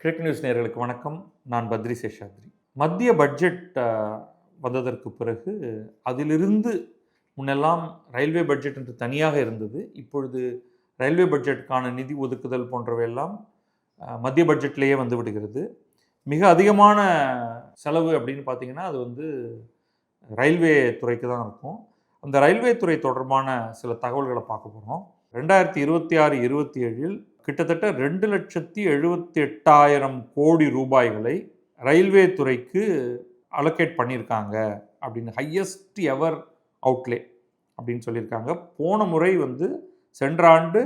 கிரிக் news நேர்களுக்கு வணக்கம். நான் பத்ரி சேஷாத்ரி. மத்திய பட்ஜெட் வந்ததற்கு பிறகு அதிலிருந்து முன்னெல்லாம் ரயில்வே பட்ஜெட் என்று தனியாக இருந்தது. இப்பொழுது ரயில்வே பட்ஜெட்டுக்கான நிதி ஒதுக்குதல் போன்றவையெல்லாம் மத்திய பட்ஜெட்லேயே வந்து விடுகிறது. மிக அதிகமான செலவு அப்படின்னு பார்த்தீங்கன்னா அது வந்து ரயில்வே துறைக்கு தான் இருக்கும். அந்த ரயில்வே துறை தொடர்பான சில தகவல்களை பார்க்க போகிறோம் ரெண்டாயிரத்தி இருபத்தி ஆறு இருபத்தி ஏழில் கிட்டத்தட்ட ரெண்டு லட்சத்தி எழுபத்தி எட்டாயிரம் கோடி ரூபாய்களை ரயில்வே துறைக்கு அலோகேட் பண்ணியிருக்காங்க அப்படின்னு ஹையஸ்ட் எவர் அவுட்லே அப்படின்னு சொல்லியிருக்காங்க. போன முறை வந்து சென்ற ஆண்டு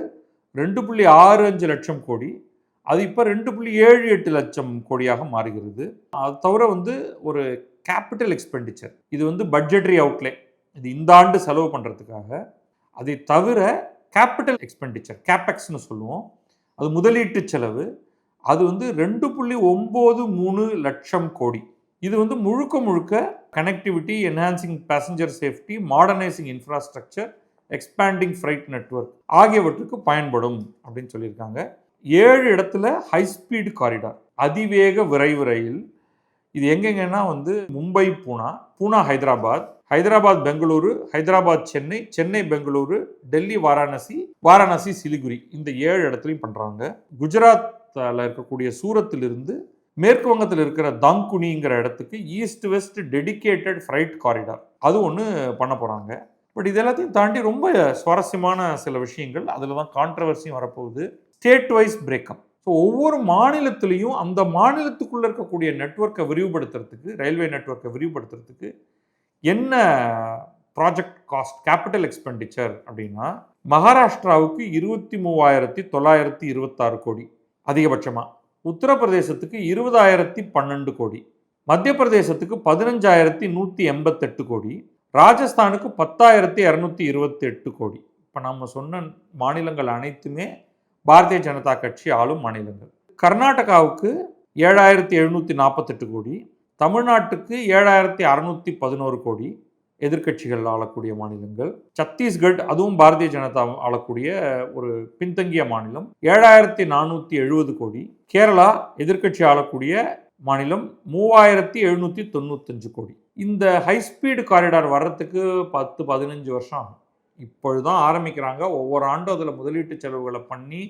ரெண்டு புள்ளி ஆறு அஞ்சு லட்சம் கோடி அது இப்போ ரெண்டு புள்ளி ஏழு எட்டு லட்சம் கோடியாக மாறுகிறது. அது தவிர வந்து ஒரு கேபிட்டல் எக்ஸ்பெண்டிச்சர் இது வந்து பட்ஜெட்ரி அவுட்லே இது இந்த ஆண்டு செலவு பண்ணுறதுக்காக அதை தவிர கேபிட்டல் எக்ஸ்பெண்டிச்சர் கேபெக்ஸ்னு சொல்லுவோம். அது முதலீட்டு செலவு. அது வந்து ரெண்டு புள்ளி ஒம்பது மூணு லட்சம் கோடி. இது வந்து முழுக்க முழுக்க connectivity enhancing passenger safety modernising infrastructure expanding freight network ஆகியவற்றுக்கு பயன்படும் அப்படின்னு சொல்லியிருக்காங்க. ஏழு இடத்துல ஹை ஸ்பீடு காரிடார் அதிவேக விரைவு ரயில். இது எங்கெங்கன்னா வந்து மும்பை பூனா பூனா ஹைதராபாத் ஹைதராபாத் பெங்களூரு ஹைதராபாத் சென்னை சென்னை பெங்களூரு டெல்லி வாரணாசி வாரணாசி சிலிகுரி இந்த ஏழு இடத்துலையும் பண்ணுறாங்க குஜராத்தில் இருக்கக்கூடிய சூரத்திலிருந்து மேற்கு வங்கத்தில் இருக்கிற தாங்குனிங்கிற இடத்துக்கு east west dedicated freight corridor. அது ஒன்று பண்ண போகிறாங்க பட் இது எல்லாத்தையும் தாண்டி ரொம்ப சுவாரஸ்யமான சில விஷயங்கள். அதில் தான் கான்ட்ரவர்சியும் வரப்போகுது. ஸ்டேட் வைஸ் பிரேக்கப் ஸோ ஒவ்வொரு மாநிலத்திலையும் அந்த மாநிலத்துக்குள்ளே இருக்கக்கூடிய நெட்வொர்க்கை விரிவுபடுத்துறதுக்கு ரயில்வே நெட்வொர்க்கை விரிவுபடுத்துறதுக்கு என்ன ப்ராஜெக்ட் காஸ்ட் கேபிட்டல் எக்ஸ்பெண்டிச்சர் அப்படின்னா மகாராஷ்டிராவுக்கு இருபத்தி மூவாயிரத்தி தொள்ளாயிரத்தி இருபத்தாறு கோடி அதிகபட்சமாக உத்தரப்பிரதேசத்துக்கு இருபதாயிரத்தி பன்னெண்டு கோடி மத்திய பிரதேசத்துக்கு பதினஞ்சாயிரத்தி நூற்றி எண்பத்தெட்டு கோடி ராஜஸ்தானுக்கு பத்தாயிரத்தி இரநூத்தி இருபத்தி எட்டு கோடி. இப்போ நம்ம சொன்ன மாநிலங்கள் அனைத்துமே பாரதிய ஜனதா கட்சி ஆளும் மாநிலங்கள். கர்நாடகாவுக்கு ஏழாயிரத்தி எழுநூற்றி நாற்பத்தெட்டு கோடி தமிழ்நாட்டுக்கு ஏழாயிரத்தி அறநூற்றி பதினோரு கோடி எதிர்க்கட்சிகள் ஆளக்கூடிய மாநிலங்கள். சத்தீஸ்கட் அதுவும் பாரதிய ஜனதா ஆளக்கூடிய ஒரு பின்தங்கிய மாநிலம். ஏழாயிரத்தி நானூற்றி எழுபது கோடி. கேரளா எதிர்க்கட்சி ஆளக்கூடிய மாநிலம் மூவாயிரத்தி எழுநூற்றி தொண்ணூத்தஞ்சு கோடி. இந்த ஹை ஸ்பீடு காரிடார் வர்றதுக்கு பத்து பதினஞ்சு வருஷம் ஆகும். இப்பொழுதுதான் ஆரம்பிக்கிறாங்க. ஒவ்வொரு ஆண்டும் அதில் முதலீட்டு செலவுகளை பண்ணி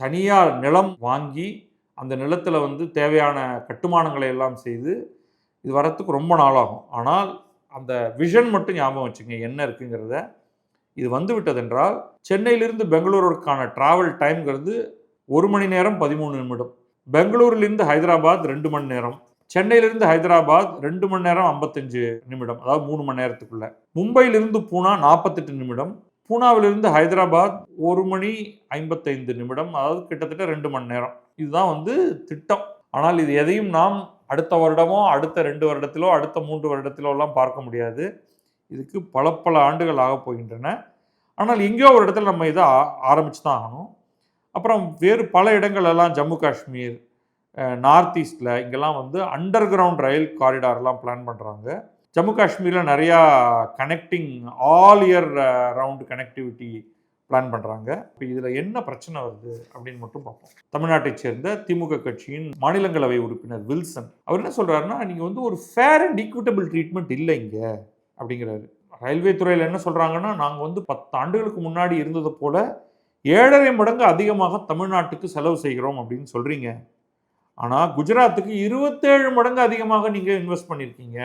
தனியார் நிலம் வாங்கி அந்த நிலத்தில் வந்து தேவையான கட்டுமானங்களை எல்லாம் செய்து இது வரத்துக்கு ரொம்ப நாளாகும். ஆனால் அந்த விஷன் மட்டும் ஞாபகம் வச்சுங்க என்ன இருக்குங்கிறத. இது வந்து விட்டதென்றால் சென்னையிலிருந்து பெங்களூருக்கான டிராவல் டைம்ங்கிறது ஒரு மணி நேரம் பதிமூணு நிமிடம். பெங்களூரிலிருந்து ஹைதராபாத் ரெண்டு மணி நேரம். சென்னையிலிருந்து ஹைதராபாத் ரெண்டு மணி நேரம் ஐம்பத்தஞ்சு நிமிடம் அதாவது மூணு மணி நேரத்துக்குள்ள. மும்பையிலிருந்து பூனா நாற்பத்தெட்டு நிமிடம். பூனாவிலிருந்து ஹைதராபாத் ஒரு மணி ஐம்பத்தைந்து நிமிடம் அதாவது கிட்டத்தட்ட ரெண்டு மணி நேரம். இதுதான் வந்து திட்டம். ஆனால் இது எதையும் நாம் அடுத்த வருடமோ அடுத்த ரெண்டு வருடத்திலோ அடுத்த மூன்று வருடத்திலோ எல்லாம் பார்க்க முடியாது. இதுக்கு பல பல ஆண்டுகள் ஆகப் போகின்றன. ஆனால் எங்கேயோ ஒரு இடத்துல நம்ம இதை ஆரம்பிச்சு தான் ஆகணும். அப்புறம் வேறு பல இடங்கள் எல்லாம் ஜம்மு காஷ்மீர் நார்த் ஈஸ்டில் இங்கெல்லாம் வந்து அண்டர் கிரவுண்ட் ரயில் காரிடார்லாம் பிளான் பண்ணுறாங்க ஜம்மு காஷ்மீரில் நிறையா connecting all year round connectivity plan பண்ணுறாங்க இப்போ இதில் என்ன பிரச்சனை வருது அப்படின்னு மட்டும் பார்ப்போம். தமிழ்நாட்டைச் சேர்ந்த திமுக கட்சியின் மாநிலங்களவை உறுப்பினர் வில்சன். அவர் என்ன சொல்கிறாருன்னா நீங்கள் வந்து ஒரு ஃபேர் அண்ட் ஈக்விட்டபிள் ட்ரீட்மெண்ட் இல்லை இங்கே. அப்படிங்கிறாரு. ரயில்வே துறையில் என்ன சொல்கிறாங்கன்னா நாங்கள் வந்து பத்து ஆண்டுகளுக்கு முன்னாடி இருந்தது போல ஏழரை மடங்கு அதிகமாக தமிழ்நாட்டுக்கு செலவு செய்கிறோம் அப்படின்னு சொல்கிறீங்க ஆனால் குஜராத்துக்கு இருபத்தேழு மடங்கு அதிகமாக நீங்கள் இன்வெஸ்ட் பண்ணியிருக்கீங்க.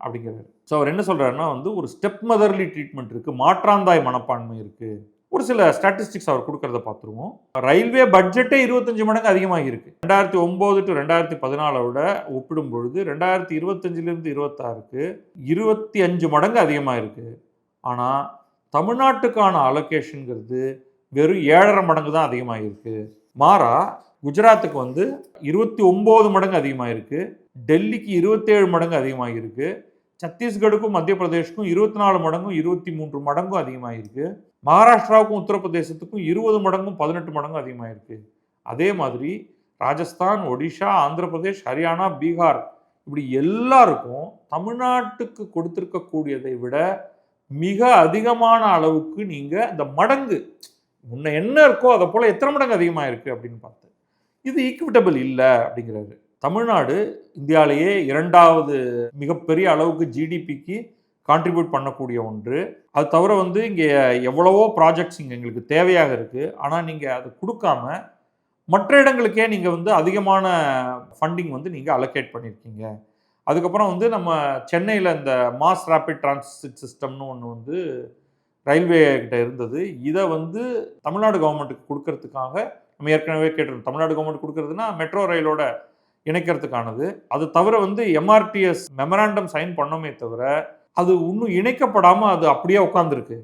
அப்படிங்கிறாரு. ஸோ அவர் என்ன சொல்கிறாருன்னா வந்து ஒரு ஸ்டெப் மதர்லி ட்ரீட்மெண்ட் இருக்குது மாற்றாந்தாய் மனப்பான்மை இருக்குது ஒரு சில ஸ்டாட்டிஸ்டிக்ஸ் அவர் கொடுக்கறத பார்த்துருவோம். ரயில்வே பட்ஜெட்டே இருபத்தஞ்சு மடங்கு அதிகமாக இருக்கு ரெண்டாயிரத்தி ஒம்பது டு ரெண்டாயிரத்தி பதினாலை விட ஒப்பிடும் பொழுது ரெண்டாயிரத்தி இருபத்தஞ்சிலிருந்து இருபத்தாறுக்கு இருபத்தி அஞ்சு மடங்கு அதிகமாக இருக்கு ஆனால் தமிழ்நாட்டுக்கான அலோகேஷனுங்கிறது வெறும் ஏழரை மடங்கு தான் அதிகமாக இருக்கு மாறா குஜராத்துக்கு வந்து இருபத்தி ஒம்பது மடங்கு அதிகமாக இருக்கு டெல்லிக்கு இருபத்தேழு மடங்கு அதிகமாக இருக்கு சத்தீஸ்கடுக்கும் மத்திய பிரதேஷ்க்கும் இருபத்தி நாலு மடங்கும் இருபத்தி மூன்று மடங்கும் அதிகமாக இருக்குது மகாராஷ்டிராவுக்கும் உத்தரப்பிரதேசத்துக்கும் இருபது மடங்கும் பதினெட்டு மடங்கும் அதிகமாக இருக்குது அதே மாதிரி ராஜஸ்தான் ஒடிஷா ஆந்திர பிரதேஷ் ஹரியானா பீகார் இப்படி எல்லாருக்கும் தமிழ்நாட்டுக்கு கொடுத்துருக்கக்கூடியதை விட மிக அதிகமான அளவுக்கு நீங்கள் இந்த மடங்கு முன்ன என்ன இருக்கோ அதை போல் எத்தனை மடங்கு அதிகமாக இருக்குது அப்படின்னு பார்த்து இது ஈக்குவிட்டபிள் இல்லை அப்படிங்கிறாரு. தமிழ்நாடு இந்தியாவிலேயே இரண்டாவது மிகப்பெரிய அளவுக்கு ஜிடிபிக்கு கான்ட்ரிபியூட் பண்ணக்கூடிய ஒன்று. அது தவிர வந்து இங்கே எவ்வளவோ ப்ராஜெக்ட்ஸ் இங்கே எங்களுக்கு தேவையாக இருக்குது ஆனால் நீங்கள் அது கொடுக்காம மற்ற இடங்களுக்கே நீங்கள் வந்து அதிகமான ஃபண்டிங் வந்து நீங்கள் அலோகேட் பண்ணியிருக்கீங்க அதுக்கப்புறம் வந்து நம்ம சென்னையில் இந்த மாஸ் ரேபிட் டிரான்சிட் சிஸ்டம்னு ஒன்று வந்து ரயில்வே கிட்ட இருந்தது. இதை வந்து தமிழ்நாடு கவர்மெண்ட்டுக்கு கொடுக்கறதுக்காக நம்ம ஏற்கனவே கேட்டிருந்தோம். தமிழ்நாடு கவர்மெண்ட் கொடுக்கறதுனா மெட்ரோ ரயிலோட இணைக்கிறதுக்கானது. அது தவிர வந்து எம்ஆர்டிஎஸ் மெமராண்டம் சைன் பண்ணோமே தவிர அது இன்னும் இணைக்கப்படாமல் அது அப்படியே உட்காந்துருக்கு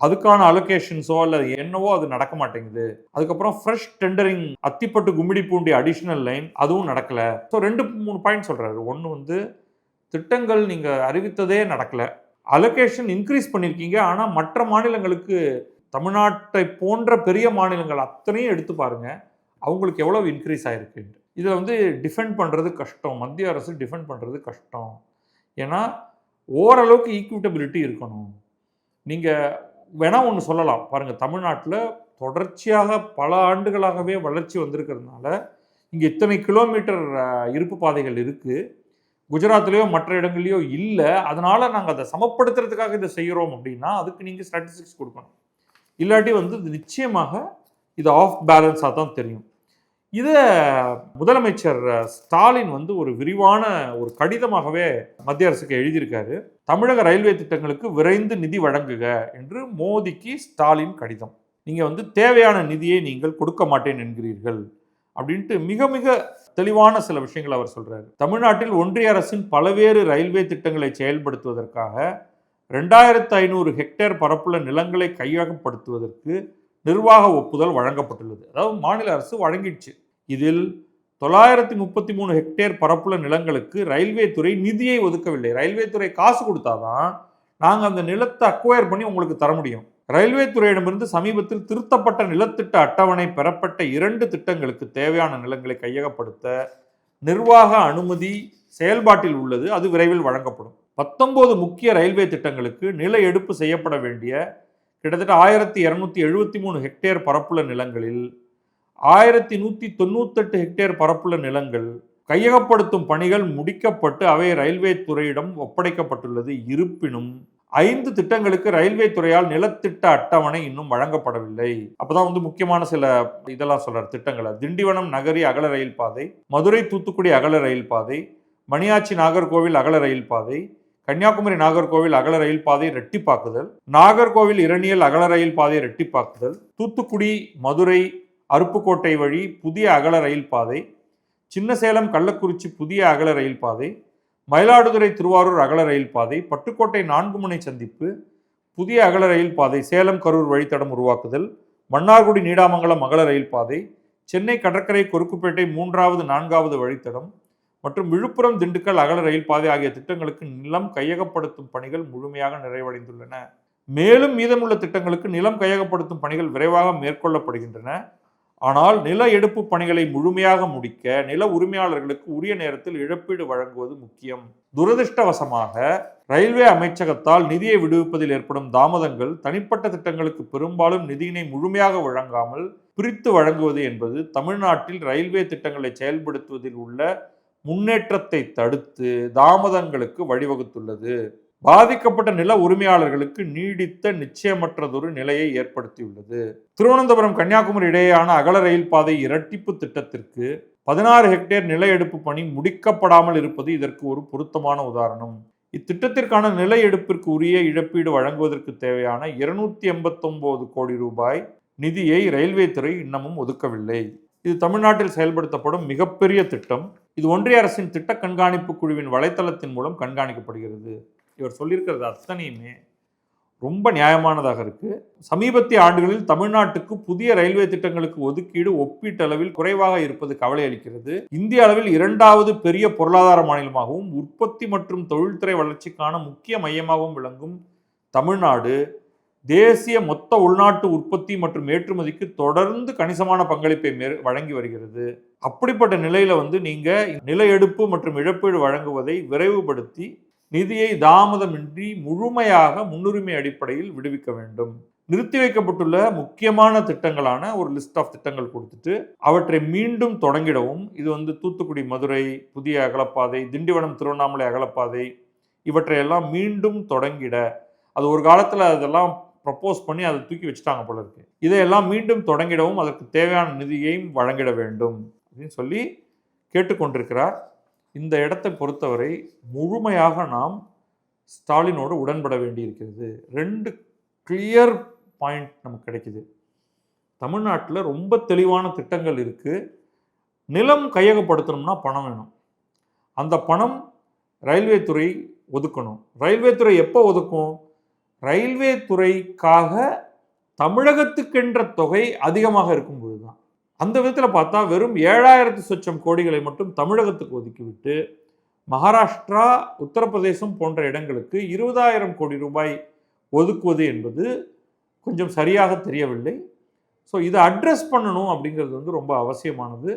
அதுக்கான அலோகேஷன்ஸோ இல்லை என்னவோ அது நடக்க மாட்டேங்குது. அதுக்கப்புறம் fresh tendering Athipattu Gummidipoondi additional line அதுவும் நடக்கலை. ஸோ ரெண்டு மூணு பாயிண்ட் சொல்கிறாரு ஒன்று வந்து திட்டங்கள் நீங்கள் அறிவித்ததே நடக்கல. அலோகேஷன் இன்க்ரீஸ் பண்ணியிருக்கீங்க ஆனால் மற்ற மாநிலங்களுக்கு தமிழ்நாட்டை போன்ற பெரிய மாநிலங்கள் அத்தனையும் எடுத்து பாருங்கள் அவங்களுக்கு எவ்வளவு இன்க்ரீஸ் ஆயிருக்கு இதில் வந்து டிஃபெண்ட் பண்ணுறது கஷ்டம். மத்திய அரசு டிஃபெண்ட் பண்ணுறது கஷ்டம். ஏன்னா ஓரளவுக்கு ஈக்குவிட்டபிலிட்டி இருக்கணும். நீங்கள் வேணா ஒன்று சொல்லலாம். பாருங்கள் தமிழ்நாட்டில் தொடர்ச்சியாக பல ஆண்டுகளாகவே வளர்ச்சி வந்திருக்கிறதுனால இங்கே இத்தனை கிலோமீட்டர் இருப்பு பாதைகள் இருக்குது குஜராத்லேயோ மற்ற இடங்கள்லையோ இல்லை. அதனால் நாங்கள் அதை சமப்படுத்துறதுக்காக இதை செய்கிறோம் அப்படின்னா அதுக்கு நீங்கள் ஸ்டாட்டிஸ்டிக்ஸ் கொடுக்கணும். இல்லாட்டி வந்து நிச்சயமாக இது ஆஃப் பேலன்ஸாக தான் தெரியும். இதை முதலமைச்சர் ஸ்டாலின் வந்து ஒரு விரிவான ஒரு கடிதமாகவே மத்திய அரசுக்கு எழுதியிருக்காரு. தமிழக ரயில்வே திட்டங்களுக்கு விரைந்து நிதி வழங்குக என்று மோடிக்கு ஸ்டாலின் கடிதம். நீங்கள் வந்து தேவையான நிதியை நீங்கள் கொடுக்க மாட்டேன் என்கிறீர்கள் அப்படின்ட்டு மிக மிக தெளிவான சில விஷயங்கள் அவர் சொல்கிறார் தமிழ்நாட்டில் ஒன்றிய அரசின் பல்வேறு ரயில்வே திட்டங்களை செயல்படுத்துவதற்காக ரெண்டாயிரத்து ஐநூறு ஹெக்டேர் பரப்புள்ள நிலங்களை கையகப்படுத்துவதற்கு நிர்வாக ஒப்புதல் வழங்கப்பட்டுள்ளது. அதாவது மாநில அரசு வழங்கிடுச்சு. இதில் தொள்ளாயிரத்தி முப்பத்தி மூணு ஹெக்டேர் பரப்புள்ள நிலங்களுக்கு ரயில்வே துறை நிதியை ஒதுக்கவில்லை. ரயில்வே துறை காசு கொடுத்தாதான் நாங்கள் அந்த நிலத்தை அக்வயர் பண்ணி உங்களுக்கு தர முடியும். ரயில்வே துறையிடமிருந்து சமீபத்தில் திருத்தப்பட்ட நிலத்திட்ட அட்டவணை பெறப்பட்ட இரண்டு திட்டங்களுக்கு தேவையான நிலங்களை கையகப்படுத்த நிர்வாக அனுமதி செயல்பாட்டில் உள்ளது. அது விரைவில் வழங்கப்படும். பத்தொன்பது முக்கிய ரயில்வே திட்டங்களுக்கு நில எடுப்பு செய்யப்பட வேண்டிய கிட்டத்தட்ட ஆயிரத்தி இரநூத்தி எழுபத்தி மூணு ஹெக்டேர் பரப்புள்ள நிலங்களில் ஆயிரத்தி நூற்றி தொண்ணூத்தெட்டு ஹெக்டேர் பரப்புள்ள நிலங்கள் கையகப்படுத்தும் பணிகள் முடிக்கப்பட்டு அவை ரயில்வே துறையிடம் ஒப்படைக்கப்பட்டுள்ளது. இருப்பினும் ஐந்து திட்டங்களுக்கு ரயில்வே துறையால் நிலத்திட்ட அட்டவணை இன்னும் வழங்கப்படவில்லை. அப்பதான் வந்து முக்கியமான சில இதெல்லாம் சொல்றாரு திட்டங்களை. திண்டிவனம் நகரி அகல ரயில் பாதை மதுரை தூத்துக்குடி அகல ரயில் பாதை மணியாச்சி நாகர்கோவில் அகல ரயில் பாதை கன்னியாகுமரி நாகர்கோவில் அகல ரயில் பாதை ரெட்டிப்பாக்குதல் நாகர்கோவில் இரணியல் அகல ரயில் பாதை ரெட்டிப்பாக்குதல் தூத்துக்குடி மதுரை அருப்புக்கோட்டை வழி புதிய அகல ரயில் பாதை சின்னசேலம் கள்ளக்குறிச்சி புதிய அகல ரயில் பாதை மயிலாடுதுறை திருவாரூர் அகல ரயில் பாதை பட்டுக்கோட்டை நான்கு முனை சந்திப்பு புதிய அகல ரயில் பாதை சேலம் கரூர் வழித்தடம் உருவாக்குதல் மன்னார்குடி நீடாமங்கலம் அகல ரயில் பாதை சென்னை கடற்கரை கொருக்குப்பேட்டை மூன்றாவது நான்காவது வழித்தடம் மற்றும் விழுப்புரம் திண்டுக்கல் அகல ரயில் பாதை ஆகிய திட்டங்களுக்கு நிலம் கையகப்படுத்தும் பணிகள் முழுமையாக நிறைவடைந்துள்ளன. மேலும் மீதமுள்ள திட்டங்களுக்கு நிலம் கையகப்படுத்தும் பணிகள் விரைவாக மேற்கொள்ளப்படுகின்றன. ஆனால் நில எடுப்பு பணிகளை முழுமையாக முடிக்க நில உரிமையாளர்களுக்கு உரிய நேரத்தில் இழப்பீடு வழங்குவது முக்கியம். துரதிர்ஷ்டவசமாக ரயில்வே அமைச்சகத்தால் நிதியை விடுவிப்பதில் ஏற்படும் தாமதங்கள் தனிப்பட்ட திட்டங்களுக்கு பெரும்பாலும் நிதியினை முழுமையாக வழங்காமல் பிரித்து வழங்குவது என்பது தமிழ்நாட்டில் ரயில்வே திட்டங்களை செயல்படுத்துவதில் உள்ள முன்னேற்றத்தை தடுத்து தாமதங்களுக்கு வழிவகுத்துள்ளது. பாதிக்கப்பட்ட நில உரிமையாளர்களுக்கு நீடித்த நிச்சயமற்றதொரு நிலையை ஏற்படுத்தியுள்ளது. திருவனந்தபுரம் கன்னியாகுமரி இடையேயான அகல ரயில் பாதை இரட்டிப்பு திட்டத்திற்கு பதினாறு ஹெக்டேர் நில எடுப்பு பணி முடிக்கப்படாமல் இருப்பது இதற்கு ஒரு பொருத்தமான உதாரணம். இத்திட்டத்திற்கான நில எடுப்பிற்கு உரிய இழப்பீடு வழங்குவதற்கு தேவையான இருநூத்தி எண்பத்தொன்பது கோடி ரூபாய் நிதியை ரயில்வே துறை இன்னமும் ஒதுக்கவில்லை. இது தமிழ்நாட்டில் செயல்படுத்தப்படும் மிகப்பெரிய திட்டம். இது ஒன்றிய அரசின் திட்ட கண்காணிப்பு குழுவின் வலைத்தளத்தின் மூலம் கண்காணிக்கப்படுகிறது. இவர் சொல்லியிருக்கிறது அத்தனையுமே ரொம்ப நியாயமானதாக இருக்கு. சமீபத்திய ஆண்டுகளில் தமிழ்நாட்டுக்கு புதிய ரயில்வே திட்டங்களுக்கு ஒதுக்கீடு ஒப்பீட்டளவில் குறைவாக இருப்பது கவலை அளிக்கிறது. இந்திய அளவில் இரண்டாவது பெரிய பொருளாதார மாநிலமாகவும் உற்பத்தி மற்றும் தொழில்துறை வளர்ச்சிக்கான முக்கிய மையமாகவும் விளங்கும் தமிழ்நாடு தேசிய மொத்த உள்நாட்டு உற்பத்தி மற்றும் ஏற்றுமதிக்கு தொடர்ந்து கணிசமான பங்களிப்பை மே வழங்கி வருகிறது. அப்படிப்பட்ட நிலையில் வந்து நீங்கள் நில எடுப்பு மற்றும் இழப்பீடு வழங்குவதை விரைவுபடுத்தி நிதியை தாமதமின்றி முழுமையாக முன்னுரிமை அடிப்படையில் விடுவிக்க வேண்டும். நிறுத்தி வைக்கப்பட்டுள்ள முக்கியமான திட்டங்களான ஒரு லிஸ்ட் ஆஃப் திட்டங்கள் கொடுத்துட்டு அவற்றை மீண்டும் தொடங்கிடவும். இது வந்து தூத்துக்குடி மதுரை புதிய அகலப்பாதை திண்டிவனம் திருவண்ணாமலை அகலப்பாதை இவற்றையெல்லாம் மீண்டும் தொடங்கிட. அது ஒரு காலத்தில் அதெல்லாம் ப்ரப்போஸ் பண்ணி அதை தூக்கி வச்சுட்டாங்க போல இருக்கு. இதையெல்லாம் மீண்டும் தொடங்கிடவும் அதற்கு தேவையான நிதியையும் வழங்கிட வேண்டும் அப்படின்னு சொல்லி கேட்டுக்கொண்டிருக்கிறார் இந்த இடத்தை பொறுத்தவரை முழுமையாக நாம் ஸ்டாலினோடு உடன்பட வேண்டியிருக்கிறது. ரெண்டு கிளியர் பாயிண்ட் நமக்கு கிடைக்குது. தமிழ்நாட்டில் ரொம்ப தெளிவான திட்டங்கள் இருக்குது நிலம் கையகப்படுத்தணும்னா பணம் வேணும். அந்த பணம் ரயில்வே துறை ஒதுக்கணும். ரயில்வே துறை எப்போ ஒதுக்கும்? ரயில்வே துறைக்காக தமிழகத்துக்கென்ற தொகை அதிகமாக இருக்கும்போது. அந்த விதத்தில் பார்த்தா வெறும் ஏழாயிரத்து சொச்சம் கோடிகளை மட்டும் தமிழகத்துக்கு ஒதுக்கிவிட்டு மகாராஷ்டிரா உத்தரப்பிரதேசம் போன்ற இடங்களுக்கு இருபதாயிரம் கோடி ரூபாய் ஒதுக்குவது என்பது கொஞ்சம் சரியாக தெரியவில்லை. ஸோ இதை அட்ரஸ் பண்ணணும் அப்படிங்கிறது வந்து ரொம்ப அவசியமானது.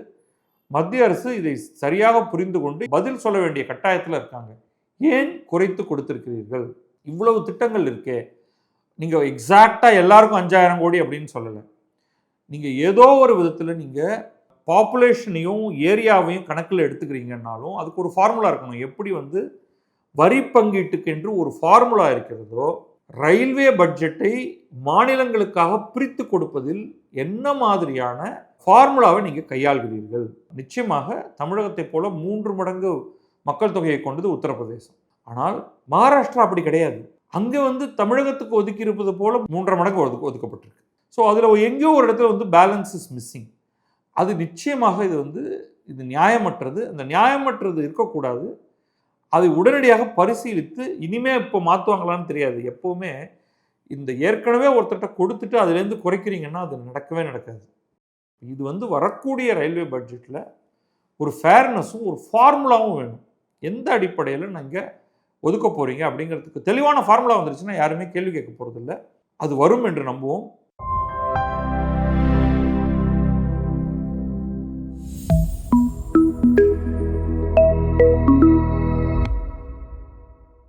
மத்திய அரசு இதை சரியாக புரிந்து கொண்டு பதில் சொல்ல வேண்டிய கட்டாயத்தில் இருக்காங்க. ஏன் குறைத்து கொடுத்திருக்கிறீர்கள்? இவ்வளவு திட்டங்கள் இருக்கே. நீங்கள் எக்ஸாக்டாக எல்லாருக்கும் அஞ்சாயிரம் கோடி அப்படின்னு சொல்லலை. நீங்கள் ஏதோ ஒரு விதத்தில் நீங்கள் பாப்புலேஷனையும் ஏரியாவையும் கணக்கில் எடுத்துக்கிறீங்கன்னாலும் அதுக்கு ஒரு ஃபார்முலா இருக்கணும். எப்படி வந்து வரி பங்கீட்டுக்கென்று ஒரு ஃபார்முலா இருக்கிறதோ ரயில்வே பட்ஜெட்டை மாநிலங்களுக்காக பிரித்து கொடுப்பதில் என்ன மாதிரியான ஃபார்முலாவை நீங்கள் கையாள்கிறீர்கள்? நிச்சயமாக தமிழகத்தைப் போல மூன்று மடங்கு மக்கள் தொகையை கொண்டது உத்தரப்பிரதேசம். ஆனால் மகாராஷ்டிரா அப்படி கிடையாது. அங்கே வந்து தமிழகத்துக்கு ஒதுக்கி இருப்பது போல மூன்றரை மடங்கு ஒதுக்கப்பட்டிருக்கு. ஸோ அதில் எங்கேயோ ஒரு இடத்துல வந்து பேலன்ஸ் இஸ் மிஸ்ஸிங் அது நிச்சயமாக இது வந்து இது நியாயமற்றது. அந்த நியாயமற்றது இருக்கக்கூடாது. அதை உடனடியாக பரிசீலித்து இனிமே இப்போ மாற்றுவாங்களான்னு தெரியாது. எப்போவுமே இந்த ஏற்கனவே ஒருத்தர்கிட்ட கொடுத்துட்டு அதுலேருந்து குறைக்கிறீங்கன்னா அது நடக்கவே நடக்காது. இது வந்து வரக்கூடிய ரயில்வே பட்ஜெட்டில் ஒரு ஃபேர்னஸும் ஒரு ஃபார்முலாவும் வேணும். எந்த அடிப்படையில் நீங்கள் ஒதுக்க போகிறீங்க அப்படிங்கிறதுக்கு தெளிவான ஃபார்முலா வந்துருச்சுன்னா யாருமே கேள்வி கேட்க போகிறதில்ல அது வரும் என்று நம்புவோம்.